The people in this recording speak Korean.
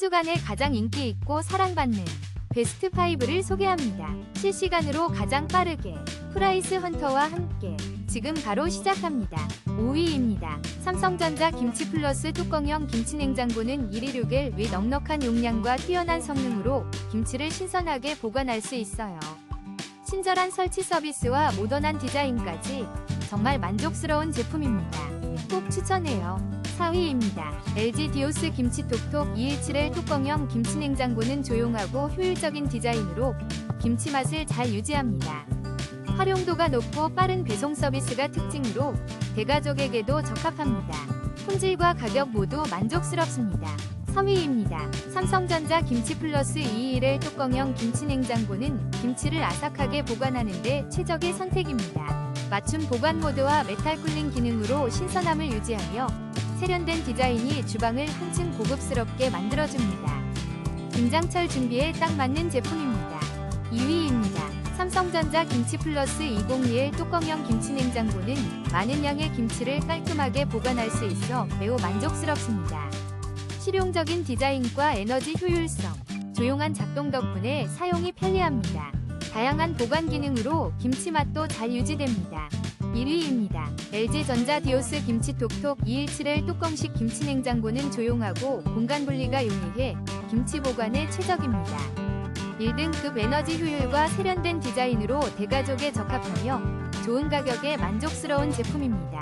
주간에 가장 인기 있고 사랑받는 베스트 5를 소개합니다. 실시간으로 가장 빠르게 프라이스 헌터와 함께 지금 바로 시작합니다. 5위입니다. 삼성전자 김치 플러스 뚜껑형 김치냉장고는 116일 위 넉넉한 용량과 뛰어난 성능으로 김치를 신선하게 보관할 수 있어요. 친절한 설치 서비스와 모던한 디자인까지 정말 만족스러운 제품입니다. 꼭 추천해요. 4위입니다. LG 디오스 김치 톡톡 217L 뚜껑형 김치냉장고는 조용하고 효율적인 디자인으로 김치 맛을 잘 유지합니다. 활용도가 높고 빠른 배송 서비스가 특징으로 대가족에게도 적합합니다. 품질과 가격 모두 만족스럽습니다. 3위입니다. 삼성전자 김치 플러스 221L 뚜껑형 김치냉장고는 김치를 아삭하게 보관하는데 최적의 선택입니다. 맞춤 보관 모드와 메탈 쿨링 기능으로 신선함을 유지하며 세련된 디자인이 주방을 한층 고급스럽게 만들어줍니다. 김장철 준비에 딱 맞는 제품입니다. 2위입니다. 삼성전자 김치 플러스 201 뚜껑형 김치냉장고는 많은 양의 김치를 깔끔하게 보관할 수 있어 매우 만족스럽습니다. 실용적인 디자인과 에너지 효율성, 조용한 작동 덕분에 사용이 편리합니다. 다양한 보관 기능으로 김치 맛도 잘 유지됩니다. 1위입니다. LG전자 디오스 김치 톡톡 217L 뚜껑식 김치 냉장고는 조용하고 공간 분리가 용이해 김치 보관에 최적입니다. 1등급 에너지 효율과 세련된 디자인으로 대가족에 적합하며 좋은 가격에 만족스러운 제품입니다.